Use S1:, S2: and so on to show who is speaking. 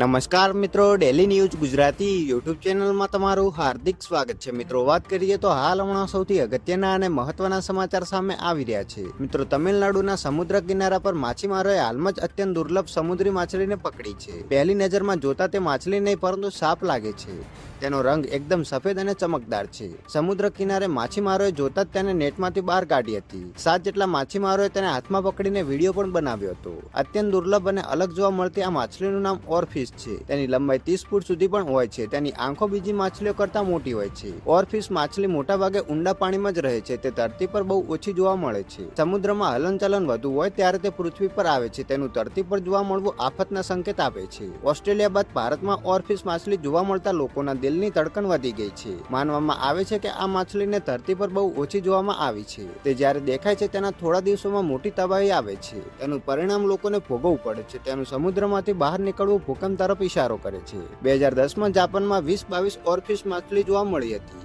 S1: નમસ્કાર મિત્રો daily news Gujarati YouTube ચેનલમાં તમારું હાર્દિક સ્વાગત છે. મિત્રો, વાત કરીએ તો હાલ હમણાં સૌથી અગત્યના અને મહત્વના સમાચાર સામે આવી રહ્યા છે. મિત્રો, તમિલનાડુના સમુદ્ર કિનારા પર માછીમારોએ હાલમાં જ અત્યંત દુર્લભ સમુદ્રી માછલીને પકડી છે. પહેલી નજરમાં જોતા તે માછલી નહીં, પરંતુ સાપ લાગે છે. તેનો રંગ એકદમ સફેદ અને ચમકદાર છે. સમુદ્ર કિનારે માછીમારોએ જોતા જ તેને નેટમાંથી બહાર કાઢી હતી. સાત જેટલા માછીમારોએ તેને હાથમાં પકડીને વીડિયો પણ બનાવ્યો હતો. અત્યંત દુર્લભ અને અલગ જોવા મળતી આ માછલીનું નામ ઓરફિશ છે. તેની લંબાઈ ત્રીસ ફૂટ સુધી પણ હોય છે. તેની આંખો બીજી માછલીઓ કરતા મોટી હોય છે. ઓરફિશ માછલી મોટાભાગે ઊંડા પાણીમાં જ રહે છે. તે ધરતી પર બહુ ઓછી જોવા મળે છે. સમુદ્રમાં હલનચલન વધુ હોય ત્યારે તે પૃથ્વી પર આવે છે. તેનું ધરતી પર જોવા મળવું આફતના સંકેત આપે છે. ઓસ્ટ્રેલિયા બાદ ભારતમાં ઓરફિશ માછલી જોવા મળતા લોકોના દિલની ધડકન વધી ગઈ છે. માનવામાં આવે છે કે આ માછલીને ધરતી પર બહુ ઓછી જોવામાં આવી છે. તે જ્યારે દેખાય છે તેના થોડા દિવસોમાં મોટી તબાહી આવે છે. તેનું પરિણામ લોકોને ભોગવવું પડે છે. તેનું સમુદ્રમાંથી બહાર નીકળવું ભૂકંપ તરફ ઇશારો કરે છે. બે હજાર દસમાં જાપાનમાં વીસ બાવીસ ઓરફિશ માછલી જોવા મળી હતી.